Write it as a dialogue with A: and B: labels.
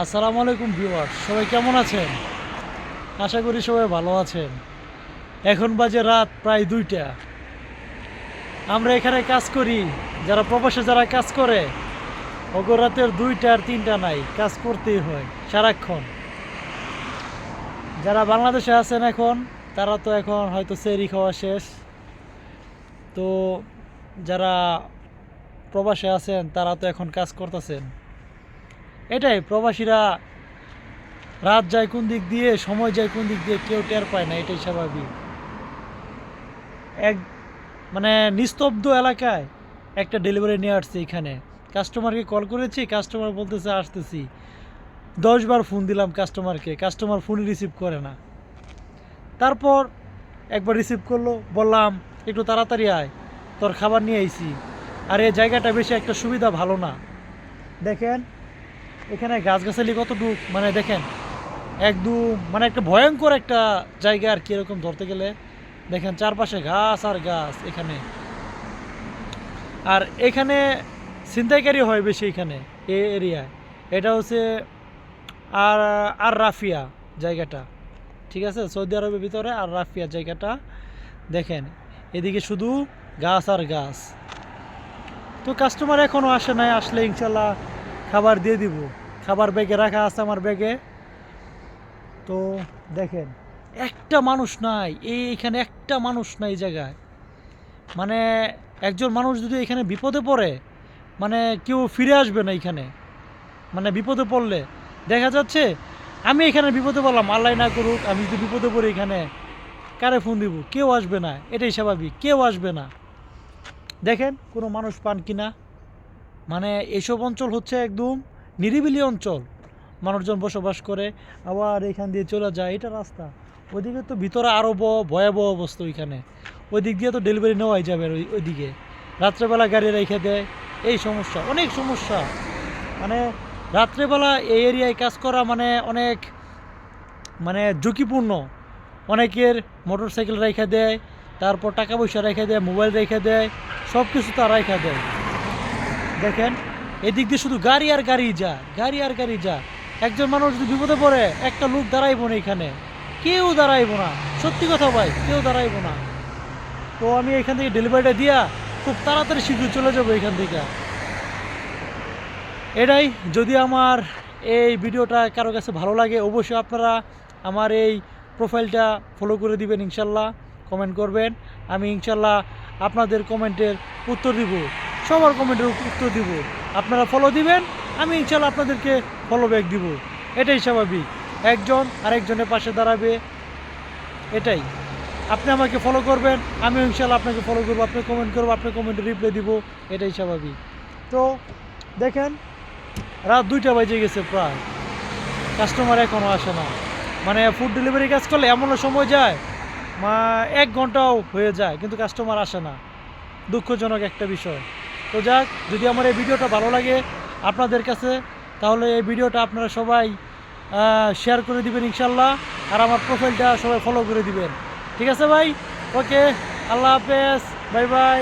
A: আসসালামু আলাইকুম ভিউয়ার সবাই কেমন আছেন? আশা করি সবাই ভালো আছেন। এখন বাজে রাত প্রায় দুইটা। আমরা এখানে কাজ করি, যারা প্রবাসে যারা কাজ করে অগর রাতের দুইটা আর তিনটা নাই, কাজ করতেই হয়, সারাক্ষণ। যারা বাংলাদেশে আছেন এখন, তারা তো এখন হয়তো সেরি খাওয়া শেষ। তো যারা প্রবাসে আছেন, তারা তো এখন কাজ করতেছেন। এটাই, প্রবাসীরা রাত যায় কোন দিক দিয়ে, সময় যায় কোন দিক দিয়ে কেউ টের পায় না, এটাই স্বাভাবিক। এক মানে নিস্তব্ধ এলাকায় একটা ডেলিভারি নিয়ে আসছে এখানে। কাস্টমারকে কল করেছি, কাস্টমার বলতেছে, আসতেছি। দশবার ফোন দিলাম কাস্টমারকে, কাস্টমার ফোনই রিসিভ করে না। তারপর একবার রিসিভ করল, বললাম, একটু তাড়াতাড়ি আয়, তোর খাবার নিয়ে আইছি। আর এই জায়গাটা বেশি একটা সুবিধা ভালো না। দেখেন এখানে গাছগাছালি কতটুকু? মানে দেখেন, একদম মানে একটা ভয়ঙ্কর একটা জায়গা আর কি এরকম ধরতে গেলে। দেখেন, চারপাশে ঘাস আর গাছ এখানে। আর এখানে ছিনতাইকারী হয় বেশি এখানে, এ এরিয়ায়। এটা হচ্ছে আর আর রাফিয়া জায়গাটা। ঠিক আছে? সৌদি আরবের ভিতরে আর রাফিয়া জায়গাটা। দেখেন, এদিকে শুধু গাছ আর গাছ। তো কাস্টমার এখনও আসে নাই, আসলে ইনশাল্লাহ খাবার দিয়ে দিব। খাবার ব্যাগে রাখা আছে আমার ব্যাগে। তো দেখেন, একটা মানুষ নাই, এই এখানে একটা মানুষ নাই জায়গায়। মানে একজন মানুষ যদি এখানে বিপদে পড়ে মানে কেউ ফিরে আসবে না এখানে মানে বিপদে পড়লে। দেখা যাচ্ছে, আমি এখানে বিপদে পড়লাম, আল্লাহ না করুক, আমি যদি বিপদে পড়ি এখানে, কারে ফোন দিব? কেউ আসবে না, এটাই স্বাভাবিক, কেউ আসবে না। দেখেন, কোনো মানুষ পান কিনা? মানে এসব অঞ্চল হচ্ছে একদম নিরিবিলি অঞ্চল। মানুষজন বসবাস করে, আবার এখান দিয়ে চলে যায়, এটা রাস্তা। ওইদিকে তো ভিতরে আরও ভয়াবহ অবস্থা ওইখানে। ওই দিক দিয়ে তো ডেলিভারি নেওয়াই যাবে ওই, ওইদিকে। রাত্রেবেলা গাড়ি রেখে দেয়, এই সমস্যা, অনেক সমস্যা। মানে রাত্রেবেলা এই এরিয়ায় কাজ করা মানে অনেক মানে ঝুঁকিপূর্ণ। অনেকের মোটর সাইকেল রেখে দেয়, তারপর টাকা পয়সা রেখে দেয়, মোবাইল রেখে দেয় সব কিছু তারা রেখে দেয়। দেখেন এদিক দিয়ে শুধু গাড়ি আর গাড়ি যা, গাড়ি আর গাড়ি যা। একজন মানুষ যদি বিপদে পড়ে, একটা লোক দাঁড়াইব না এখানে। কেউ দাঁড়াইব না। সত্যি কথা ভাই, কেউ দাঁড়াইব না। তো আমি এখান থেকে ডেলিভারিটা দিয়া খুব তাড়াতাড়ি শীঘ্র চলে যাব এখান থেকে। এটাই, যদি আমার এই ভিডিওটা কারও কাছে ভালো লাগে, অবশ্যই আপনারা আমার এই প্রোফাইলটা ফলো করে দিবেন ইনশাল্লাহ কমেন্ট করবেন। আমি ইনশাল্লাহ আপনাদের কমেন্টের উত্তর দিব। সবার কমেন্টের উত্তর দিব। আপনারা ফলো দিবেন, আমি ইনশাল্লাহ আপনাদেরকে ফলো ব্যাক দিব। এটাই স্বাভাবিক। একজন আরেকজনের পাশে দাঁড়াবে, এটাই। আপনি আমাকে ফলো করবেন আমি ইনশাল্লাহ আপনাকে ফলো করব আপনি কমেন্ট করব আপনার কমেন্টে রিপ্লাই দিব, এটাই স্বাভাবিক। তো দেখেন, রাত দুইটা বাজে গেছে প্রায়। কাস্টমার এখনও আসে না। মানে ফুড ডেলিভারি কাজ করলে এমনও সময় যায়, মা, এক ঘন্টাও হয়ে যায়, কিন্তু কাস্টমার আসে না। দুঃখজনক একটা বিষয়। তো যাক, যদি আমার এই ভিডিওটা ভালো লাগে আপনাদের কাছে, তাহলে এই ভিডিওটা আপনারা সবাই শেয়ার করে দিবেন ইনশাল্লাহ, আর আমার প্রোফাইলটা সবাই ফলো করে দিবেন। ঠিক আছে ভাই? ওকে আল্লাহ হাফেজ বাই বাই